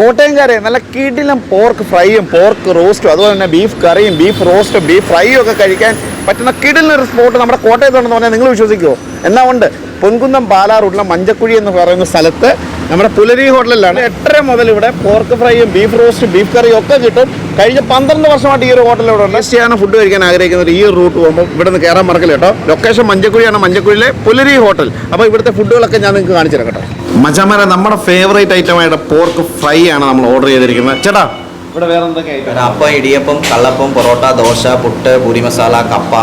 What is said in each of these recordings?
കോട്ടയംകാരെ നല്ല കിടിലം പോർക്ക് ഫ്രൈയും പോർക്ക് റോസ്റ്റും അതുപോലെ തന്നെ ബീഫ് കറിയും ബീഫ് റോസ്റ്റും ബീഫ് ഫ്രൈയും ഒക്കെ കഴിക്കാൻ പറ്റുന്ന കിടിലിന് ഒരു സ്പോട്ട് നമ്മുടെ കോട്ടയത്തുണ്ടെന്ന് പറഞ്ഞാൽ നിങ്ങൾ വിശ്വസിക്കുമോ എന്നാ ഉണ്ട്. പൊൻകുന്നം പാലാ റൂട്ടിലെ മഞ്ചക്കുഴി എന്ന് പറയുന്ന സ്ഥലത്ത് നമ്മുടെ പുലരി ഹോട്ടലിലാണ് എട്ടര മുതൽ ഇവിടെ പോർക്ക് ഫ്രൈയും ബീഫ് റോസ്റ്റും ബീഫ് കറിയും ഒക്കെ കിട്ടും. കഴിഞ്ഞ പന്ത്രണ്ട് വർഷമായിട്ട് ഈ ഒരു ഹോട്ടലിലൂടെ ഇവിടെ ഫുഡ് കഴിക്കാൻ ആഗ്രഹിക്കുന്നവർ ഈ റൂട്ട് പോകുമ്പോൾ ഇവിടെ നിന്ന് കയറാൻ മറക്കില്ല കേട്ടോ? ലൊക്കേഷൻ മഞ്ചക്കുഴിയാണ് മഞ്ചക്കുഴിയിലെ പുലരി ഹോട്ടൽ. അപ്പോൾ ഇവിടുത്തെ ഫുഡുകളൊക്കെ ഞാൻ നിങ്ങൾക്ക് കാണിച്ചു തരാം കേട്ടോ. മച്ചമാരെ നമ്മുടെ ഫേവറേറ്റ് ഐറ്റമായിട്ട് പോർക്ക് ഫ്രൈ ആണ് നമ്മൾ ഓർഡർ ചെയ്തിരിക്കുന്നത്. ചേട്ടാ ഇവിടെ വേറെ എന്തൊക്കെ ഐറ്റം അപ്പം ഇടിയപ്പം കള്ളപ്പം പൊറോട്ട ദോശ പുട്ട് പൂരി മസാല കപ്പ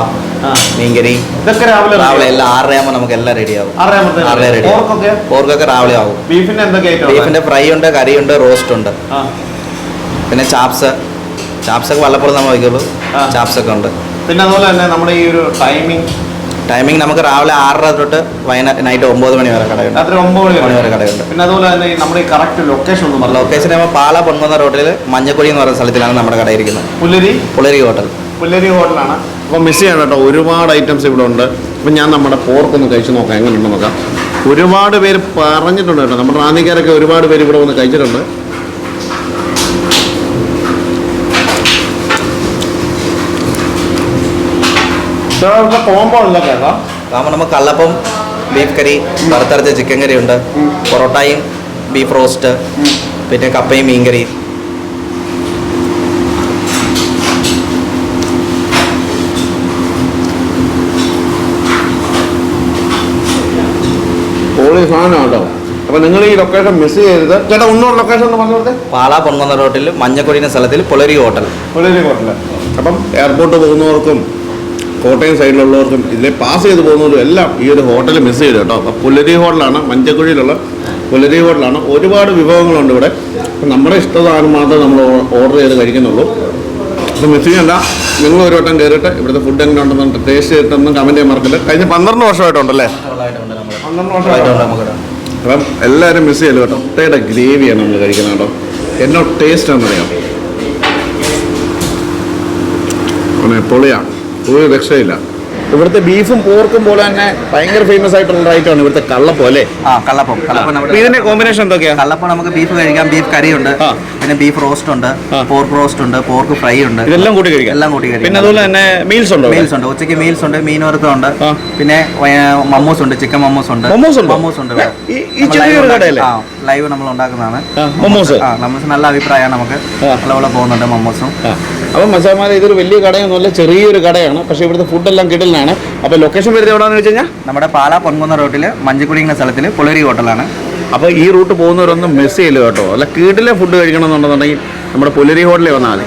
മീൻകറി. ഇതൊക്കെ രാവിലെ രാവിലെ എല്ലാം ആറരയാകുമ്പോൾ നമുക്ക് എല്ലാം റെഡി ആവും. ആറരയാകുമ്പോ ആറര റെഡി പോർക്കൊക്കെ? പോർക്കൊക്കെ രാവിലെ ആവും. ബീഫിന്റെ എന്തൊക്കെ ബീഫിന്റെ ഫ്രൈ ഉണ്ട് കറി ഉണ്ട് റോസ്റ്റ് ഉണ്ട്. പിന്നെ ചാപ്സ്. ചാപ്സ് ഒക്കെ വല്ലപ്പോഴും നമ്മൾ വയ്ക്കുള്ളൂ. ചാപ്സൊക്കെ ചാപ്സ് ഒക്കെ ഉണ്ട്. പിന്നെ അതുപോലെ തന്നെ നമ്മുടെ ഈ ഒരു ടൈമിംഗ് ടൈമിംഗ് നമുക്ക് രാവിലെ ആറര തൊട്ട് വൈകുന്നേരം നൈറ്റ് ഒമ്പത് മണി വരെ കടയുണ്ട് രാത്രി ഒമ്പത് മണി മണി വരെ കടയുണ്ട് പിന്നെ അതുപോലെ തന്നെ ഈ നമ്മുടെ ഈ കറക്റ്റ് ലൊക്കേഷൻ ഒന്നും പറഞ്ഞു. ലൊക്കേഷൻ ആകുമ്പോൾ പാല പൊൻകുന്ന റോഡിൽ മഞ്ഞക്കുഴി എന്ന് പറയുന്ന സ്ഥലത്തിലാണ് നമ്മുടെ കട ഇരിക്കുന്നത്. പുലരി പുലരി ഹോട്ടൽ പുലരി ഹോട്ടലാണ് അപ്പോൾ മിസ് ചെയ്യണം കേട്ടോ ഒരുപാട് ഐറ്റംസ് ഇവിടെ ഉണ്ട്. അപ്പം ഞാൻ നമ്മുടെ പോർക്കൊന്ന് കഴിച്ച് നോക്കാം എങ്ങനെയുണ്ടെന്ന് നോക്കാം. ഒരുപാട് പേര് പറഞ്ഞിട്ടുണ്ട് കേട്ടോ നമ്മുടെ റാന്നിക്കാരൊക്കെ ഒരുപാട് പേര് ഇവിടെ വന്ന് കഴിച്ചിട്ടുണ്ട്. ഉള്ള കേട്ടോ. കാരണം നമുക്ക് കള്ളപ്പം ബീഫ് കറി വറുത്തരച്ച ചിക്കൻ കറി ഉണ്ട്. പൊറോട്ടയും ബീഫ് റോസ്റ്റ് പിന്നെ കപ്പയും മീൻ കറി പൊളി സാധനം കേട്ടോ. അപ്പോൾ നിങ്ങൾ ഈ ലൊക്കേഷൻ മിസ് ചെയ്തത് ചേട്ടാ ഒന്നുകൂടെ ലൊക്കേഷൻ ഒന്ന് പറഞ്ഞു കൊടുത്തേ. പാല പൊൻകുന്ന റോട്ടിൽ മഞ്ഞക്കുഴി എന്ന സ്ഥലത്തിൽ പൊളരി ഹോട്ടൽ പുലരി ഹോട്ടൽ അപ്പം എയർപോർട്ട് പോകുന്നവർക്കും കോട്ടയം സൈഡിലുള്ളവർക്കും ഇതിലെ പാസ് ചെയ്ത് പോകുന്നവരും എല്ലാം ഈ ഒരു ഹോട്ടൽ മിസ് ചെയ്തു കേട്ടോ. അപ്പോൾ പുലരി ഹോട്ടലാണ് മഞ്ചക്കുഴിയിലുള്ള പുലരി ഹോട്ടലാണ് ഒരുപാട് വിഭവങ്ങളുണ്ട് ഇവിടെ. അപ്പം നമ്മുടെ ഇഷ്ടസാധനം മാത്രമേ നമ്മൾ ഓർഡർ ചെയ്ത് കഴിക്കുന്നുള്ളൂ. അപ്പോൾ മിസ് ചെയ്യണ്ട. നിങ്ങൾ ഒരു വട്ടം കയറിയിട്ട് ഇവിടുത്തെ ഫുഡ് എങ്ങനെ ഉണ്ടെന്ന് ടേസ്റ്റ് ചെയ്തിട്ടൊന്നും കമന്റ് ചെയ്യാൻ മറക്കില്ല. കഴിഞ്ഞ പന്ത്രണ്ട് വർഷമായിട്ടുണ്ടല്ലേ? പന്ത്രണ്ട് വർഷമായിട്ട് അപ്പം എല്ലാവരും മിസ് ചെയ്യല്ലോ കേട്ടോ. മുട്ടയുടെ ഗ്രേവിയാണ് നമ്മൾ കഴിക്കുന്നത് കേട്ടോ. എന്നോ ടേസ്റ്റ് ആണെന്നറിയാം. പൊളിയാണ് ഒരു രക്ഷയില്ല. ഇവിടുത്തെ ബീഫും പോർക്കും പോലെ തന്നെ ഭയങ്കര ഫേമസ് ആയിട്ടുള്ള ഐറ്റമാണ് ഇവിടുത്തെ കള്ളപ്പം അല്ലേ? ആ കള്ളപ്പം. കള്ളപ്പം ഇതിന്റെ കോമ്പിനേഷൻ എന്തൊക്കെയാണ് കള്ളപ്പം നമുക്ക് ബീഫ് കഴിക്കാം. ബീഫ് കറി ഉണ്ട്. പിന്നെ ബീഫ് റോസ്റ്റ് ഉണ്ട്. പോർക്ക് റോസ്റ്റ് ഉണ്ട്. പോർക്ക് ഫ്രൈ ഉണ്ട്. ഇതെല്ലാം കൂടി കഴിക്കാം. എല്ലാം കൂടി കഴിക്കാം. പിന്നെ അതുപോലെ തന്നെ മീൽസ് ഉണ്ട്? മീൽസ് ഉണ്ട്. ഉച്ചയ്ക്ക് മീൽസ് ഉണ്ട്. മീൻ വറുത്തം ഉണ്ട് പിന്നെ മമ്മൂസ് ഉണ്ട്. ചിക്കൻ മമ്മൂസ് ഉണ്ട്. മമ്മൂസ് ഉണ്ട്? മമ്മൂസ് ഉണ്ട് ഈ- ഈ ചെറിയൊരു കടയല്ലേ? ആ ലൈവ് നമ്മൾ ഉണ്ടാക്കുന്നതാണ്. മമ്മൂസ്? ആ മമ്മൂസ് നല്ല അഭിപ്രായമാണ് നമുക്ക്. നല്ലവള നല്ലപോലെ പോകുന്നുണ്ട് മമ്മൂസും. അപ്പം മസാമാരെ ഇതൊരു വലിയ കടയൊന്നുമല്ല ചെറിയൊരു കടയാണ്. പക്ഷേ ഇവിടുത്തെ ഫുഡെല്ലാം കിടലാണ് അപ്പോൾ ലൊക്കേഷൻ വരുന്നത് എവിടെയാണെന്ന് വെച്ച് കഴിഞ്ഞാൽ നമ്മുടെ പാല പൊൻകുന്ന റോട്ടിൽ മഞ്ചക്കുടി എന്ന സ്ഥലത്തിൽ പുലരി ഹോട്ടലാണ്. അപ്പോൾ ഈ റൂട്ട് പോകുന്നവരൊന്നും മിസ് ചെയ്യില്ല കേട്ടോ? അല്ല കീട്ടിലെ ഫുഡ് കഴിക്കണമെന്നുണ്ടെന്നുണ്ടെങ്കിൽ നമ്മുടെ പുലരി ഹോട്ടലിൽ വന്നാൽ മതി.